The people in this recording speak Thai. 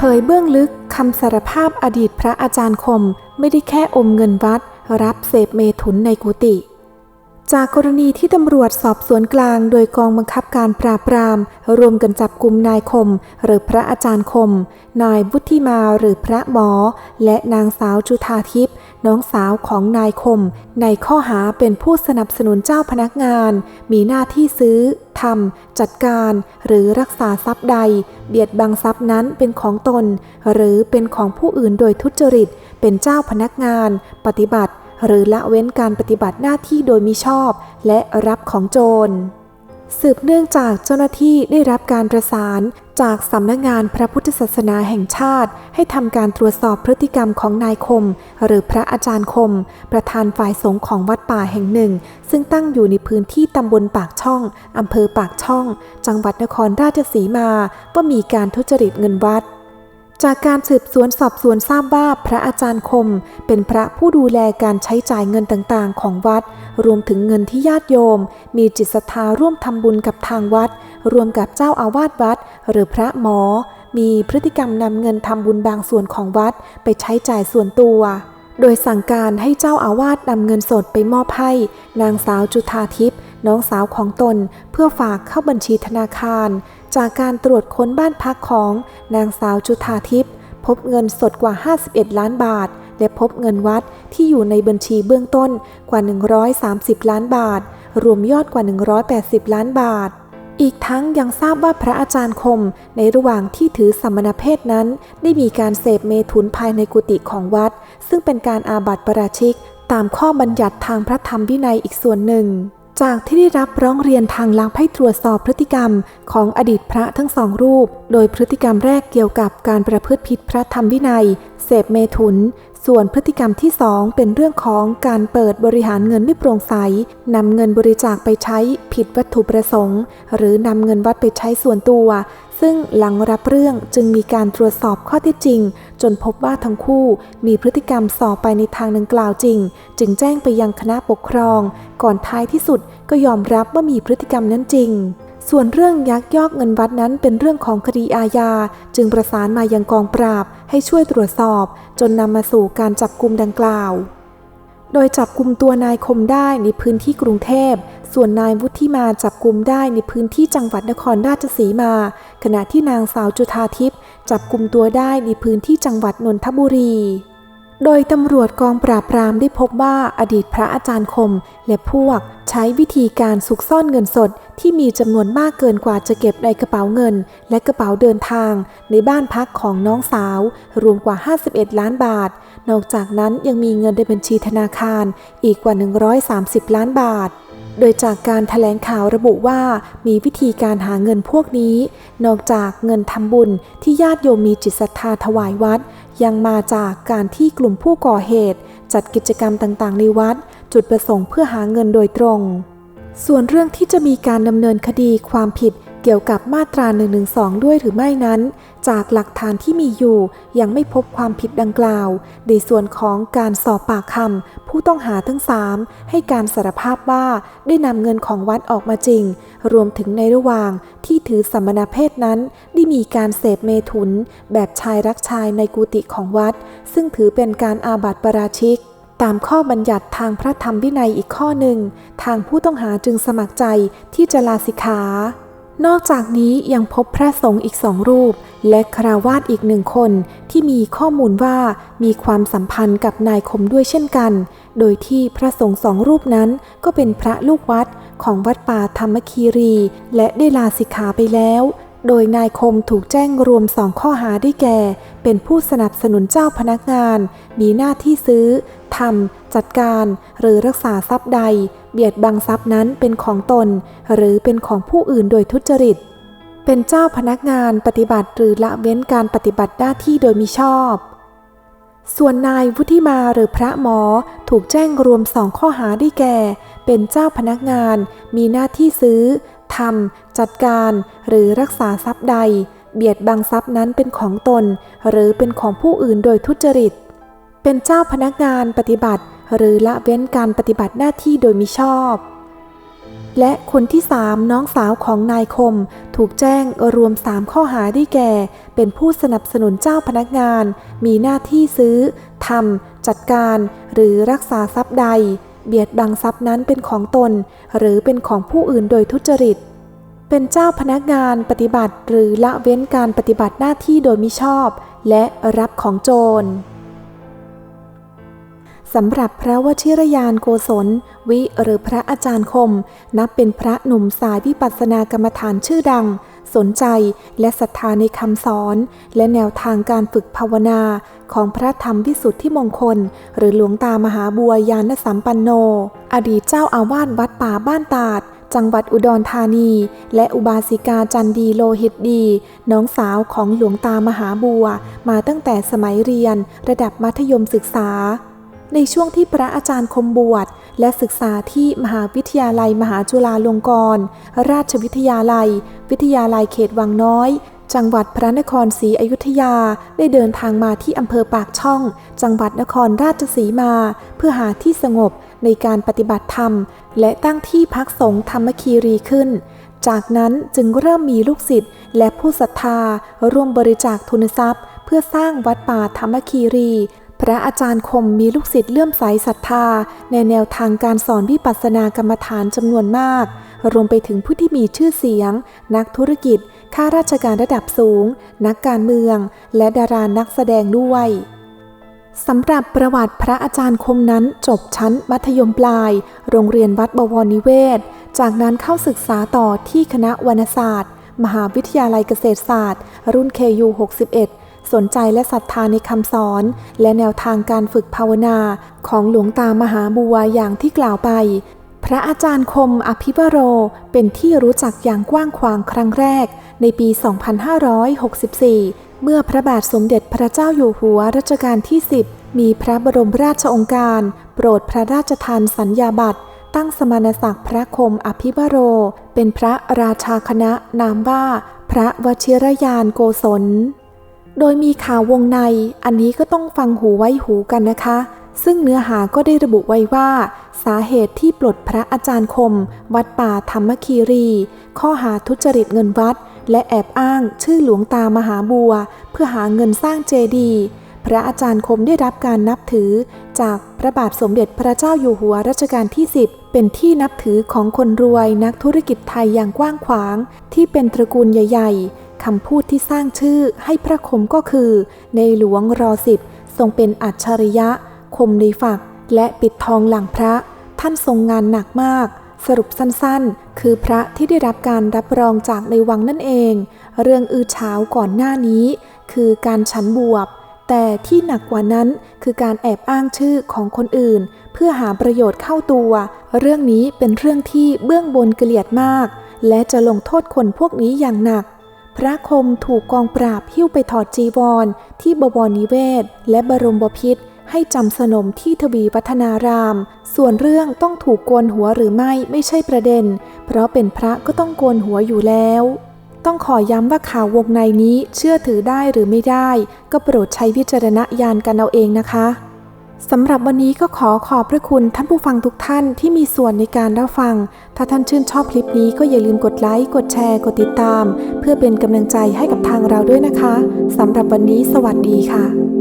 เผยเบื้องลึกคำสารภาพอดีตพระอาจารย์คมไม่ได้แค่อมเงินวัด รับเสพเมถุนในกุฏิจากกรณีที่ตำรวจสอบสวนกลางโดยกองบังคับการปราบปราม รวมกันจับกลุ่มนายคม หรือพระอาจารย์คม นายวุฒิมาหรือพระหมอ และนางสาวจุธาทิพย์ น้องสาวของนายคม ในข้อหาเป็นผู้สนับสนุนเจ้าพนักงาน มีหน้าที่ซื้อทำจัดการ หรือรักษาทรัพย์ใด เบียดบังทรัพย์นั้นเป็นของตน หรือเป็นของผู้อื่นโดยทุจริต เป็นเจ้าพนักงาน ปฏิบัติ หรือละเว้นการปฏิบัติหน้าที่โดยมิชอบ และรับของโจรสืบเนื่องจากเจ้าหน้าที่ได้รับการประสาน จากสำนักงานพระพุทธศาสนาแห่งชาติ ให้ทำการตรวจสอบพฤติกรรมของนายคม หรือพระอาจารย์คม ประธานฝ่ายสงฆ์ของวัดป่าแห่งหนึ่ง ซึ่งตั้งอยู่ในพื้นที่ตำบลปากช่องอำเภอปากช่อง จังหวัดนครราชสีมาว่ามีการทุจริตเงินวัด จากการสืบสวนสอบสวนทราบว่าพระอาจารย์คม เป็นพระผู้ดูแลการใช้จ่ายเงินต่างๆ ของวัด รวมถึงเงินที่ญาติโยม มีจิตศรัทธาร่วมทำบุญกับทางวัด รวมกับเจ้าอาวาสวัด หรือพระหมอ มีพฤติกรรมนำเงินทำบุญบางส่วนของวัดไปใช้จ่ายส่วนตัว โดยสั่งการให้เจ้าอาวาสนำเงินสดไปมอบให้ นางสาวจุธาทิพย์น้องสาวของตน เพื่อฝากเข้าบัญชีธนาคาร จากการตรวจค้นบ้านพักของนางสาวจุธาทิพย์พบเงินสดกว่า 51 ล้านบาท และพบเงินวัดที่อยู่ในบัญชีเบื้องต้นกว่า 130 ล้านบาท รวมยอดกว่า 180 ล้านบาท อีกทั้งยังทราบว่าพระอาจารย์คม ในระหว่างที่ถือสัมมณเพศนั้น ได้มีการเสพเมถุนภายในกุฏิของวัด ซึ่งเป็นการอาบัติปราชิก ตามข้อบัญญัติทางพระธรรมวินัยอีกส่วนหนึ่ง จากที่ได้รับร้องเรียนทางลับให้ตรวจสอบพฤติกรรมของอดีตพระทั้งสองรูป โดยพฤติกรรมแรกเกี่ยวกับการประพฤติผิดพระธรรมวินัย เสพเมถุนส่วนพฤติกรรมที่สองเป็นเรื่องของการเปิดบริหารเงินไม่โปร่งใสนำเงินบริจาคไปใช้ผิดวัตถุประสงค์ หรือนำเงินวัดไปใช้ส่วนตัว ซึ่งหลังรับเรื่องจึงมีการตรวจสอบข้อเท็จจริง จนพบว่าทั้งคู่มีพฤติกรรมส่อไปในทางดังกล่าวจริง จึงแจ้งไปยังคณะปกครอง ก่อนท้ายที่สุดก็ยอมรับว่ามีพฤติกรรมนั้นจริง ส่วนเรื่องยักยอกเงินวัดนั้นเป็นเรื่องของคดีอาญา จึงประสานมายังกองปราบให้ช่วยตรวจสอบ จนนำมาสู่การจับกลุ่มดังกล่าว โดยจับกลุ่มตัวนายคมได้ในพื้นที่กรุงเทพ ส่วนนายวุฒิมาจับกลุ่มได้ในพื้นที่จังหวัดนครราชสีมา ขณะที่นางสาวจุธาทิพย์จับกลุ่มตัวได้ในพื้นที่จังหวัดนนทบุรี โดยตำรวจกองปราบปรามได้พบว่าอดีตพระอาจารย์คม และพวกใช้วิธีการซุกซ่อนเงินสดที่มีจำนวนมากเกินกว่าจะเก็บในกระเป๋าเงิน และกระเป๋าเดินทาง ในบ้านพักของน้องสาว รวมกว่า 51 ล้านบาท นอกจากนั้นยังมีเงินในบัญชีธนาคารอีกกว่า 130 ล้านบาท โดยจากการถแถลงข่าวระบุว่ามีวิธีการหาเงินพวกนี้ นอกจากเงินทำบุญที่ญาติโยมมีจิตศรัทธาถวายวัด ยังมาจากการที่กลุ่มผู้ก่อเหตุ จัดกิจกรรมต่างๆ ในวัด จุดประสงค์เพื่อหาเงินโดยตรง ส่วนเรื่องที่จะมีการดำเนินคดีความผิด กี่ยวกับมาตรา1นึด้วยหรือไม่นั้น จากหลักฐานที่มีอยู่ยังไม่พบความผิดดังกล่าว ในส่วนของการสอบปากคำผู้ต้องหาทั้งสามให้การสารภาพว่าได้นำเงินของวัดออกมาจริง รวมถึงในระหว่างที่ถือสัมมนาเพศนั้น ได้มีการเสพเมถุน แบบชายรักชายในกุฏิของวัด ซึ่งถือเป็นการอาบัติปราชิกตามข้อบัญญัติทางพระธรรมวินัยอีกข้อหนึ่ง ทางผู้ต้องหาจึงสมัครใจที่จะลาสิกขา นอกจากนี้ยังพบพระสงฆ์อีกสองรูป และคราวาสอีกหนึ่งคนที่มีข้อมูลว่ามีความสัมพันธ์กับนายคมด้วยเช่นกัน โดยที่พระสงฆ์สองรูปนั้นก็เป็นพระลูกวัดของวัดป่าธรรมคีรี และได้ลาสิกขาไปแล้ว โดยนายคมถูกแจ้งรวมสองข้อหาได้แก่ เป็นผู้สนับสนุนเจ้าพนักงาน มีหน้าที่ซื้อทำจัดการ หรือรักษาทรัพย์ใด เบียดบังทรัพย์นั้นเป็นของตน หรือเป็นของผู้อื่นโดยทุจริต เป็นเจ้าพนักงานปฏิบัติหรือละเว้นการปฏิบัติหน้าที่โดยมิชอบ ส่วนนายวุฒิมาหรือพระหมอถูกแจ้งรวมสองข้อหาได้แก่ เป็นเจ้าพนักงาน มีหน้าที่ซื้อ ทำจัดการหรือรักษาทรัพย์ใด เบียดบังทรัพย์นั้นเป็นของตน หรือเป็นของผู้อื่นโดยทุจริต เป็นเจ้าพนักงานปฏิบัติ หรือละเว้นการปฏิบัติหน้าที่โดยมิชอบ และคนที่สามน้องสาวของนายคม ถูกแจ้งรวม3ข้อหาได้แก่ เป็นผู้สนับสนุนเจ้าพนักงาน มีหน้าที่ซื้อทำจัดการ หรือรักษาทรัพย์ใด เบียดบังทรัพย์นั้นเป็นของตน หรือเป็นของผู้อื่นโดยทุจริต เป็นเจ้าพนักงานปฏิบัติ หรือละเว้นการปฏิบัติหน้าที่โดยมิชอบ และรับของโจร สำหรับพระวชิรยานโกศล วิหรือพระอาจารย์คม นับเป็นพระหนุ่มสายวิปัสสนากรรมฐานชื่อดัง สนใจและศรัทธาในคำสอน และแนวทางการฝึกภาวนาของพระธรรมวิสุทธิมงคล หรือหลวงตามหาบัวยานสัมปันโน อดีตเจ้าอาวาสวัดป่าบ้านตาดจังหวัดอุดรธานี และอุบาสิกาจันดีโลหิตดี น้องสาวของหลวงตามหาบัว มาตั้งแต่สมัยเรียนระดับมัธยมศึกษา ในช่วงที่พระอาจารย์คมบวชและศึกษาที่มหาวิทยาลัยมหาจุฬาลงกรณราชวิทยาลัย วิทยาลัยเขตวังน้อย จังหวัดพระนครศรีอยุธยาได้เดินทางมาที่อำเภอปากช่อง จังหวัดนครราชสีมา เพื่อหาที่สงบในการปฏิบัติธรรม และตั้งที่พักสงฆ์ธรรมคีรีขึ้น จากนั้นจึงเริ่มมีลูกศิษย์และผู้ศรัทธาร่วมบริจาคทุนทรัพย์ เพื่อสร้างวัดป่าธรรมคีรี พระอาจารย์คมมีลูกศิษย์เลื่อมใสศรัทธา ในแนวทางการสอนวิปัสสนากรรมฐานจำนวนมาก รวมไปถึงผู้ที่มีชื่อเสียง นักธุรกิจ ข้าราชการระดับสูง นักการเมือง และดารานักแสดงด้วยสำหรับประวัติพระอาจารย์คมนั้นจบชั้นมัธยมปลาย โรงเรียนวัดบวรนิเวศ จากนั้นเข้าศึกษาต่อที่คณะวรรณศาสตร์ มหาวิทยาลัยเกษตรศาสตร์ รุ่น KU 61 สนใจและศรัทธาในคำสอน และแนวทางการฝึกภาวนาของหลวงตามหาบัวอย่างที่กล่าวไป พระอาจารย์คมอภิวโร เป็นที่รู้จักอย่างกว้างขวางครั้งแรก ในปี 2564 เมื่อพระบาทสมเด็จพระเจ้าอยู่หัวรัชกาลที่ 10 มีพระบรมราชองค์การ โปรดพระราชทานสัญญาบัตรตั้งสมณศักดิ์พระคมอภิวโร เป็นพระราชาคณะนามว่า พระวชิรยานโกศล โดยมีข่าววงใน อันนี้ก็ต้องฟังหูไว้หูกันนะคะ ซึ่งเนื้อหาก็ได้ระบุไว้ว่า สาเหตุที่ปลดพระอาจารย์คม วัดป่าธรรมคีรี ข้อหาทุจริตเงินวัด และแอบอ้างชื่อหลวงตามหาบัว เพื่อหาเงินสร้างเจดีย์พระอาจารย์คมได้รับการนับถือ จากพระบาทสมเด็จพระเจ้าอยู่หัวรัชกาลที่ 10 เป็นที่นับถือของคนรวยนักธุรกิจไทยอย่างกว้างขวาง ที่เป็นตระกูลใหญ่ๆคำพูดที่สร้างชื่อให้พระคมก็คือ ในหลวงรอสิบทรงเป็นอัจฉริยะ คมในฝัก และปิดทองหลังพระ ท่านทรงงานหนักมาก สรุปสั้นๆ คือพระที่ได้รับการรับรองจากในวังนั่นเอง เรื่องอื้อฉาวก่อนหน้านี้ คือการฉันบวบ แต่ที่หนักกว่านั้นคือการแอบอ้างชื่อของคนอื่น เพื่อหาประโยชน์เข้าตัว เรื่องนี้เป็นเรื่องที่เบื้องบนเกลียดมาก และจะลงโทษคนพวกนี้อย่างหนัก พระคมถูกกองปราบหิ้วไปถอดจีวร ที่บวรนิเวศ และบรมบพิตรให้จำสนมที่ทวีวัฒนาราม ส่วนเรื่องต้องถูกโกนหัวหรือไม่ไม่ใช่ประเด็น เพราะเป็นพระก็ต้องโกนหัวอยู่แล้ว ต้องขอย้ำว่าข่าววงในนี้เชื่อถือได้หรือไม่ได้ ก็โปรดใช้วิจารณญาณกันเอาเองนะคะสำหรับวันนี้ก็ขอขอบพระคุณท่านผู้ฟังทุกท่านที่มีส่วนในการรับฟัง ถ้าท่านชื่นชอบคลิปนี้ก็อย่าลืมกดไลค์ กดแชร์ กดติดตาม เพื่อเป็นกำลังใจให้กับทางเราด้วยนะคะสำหรับวันนี้สวัสดีค่ะ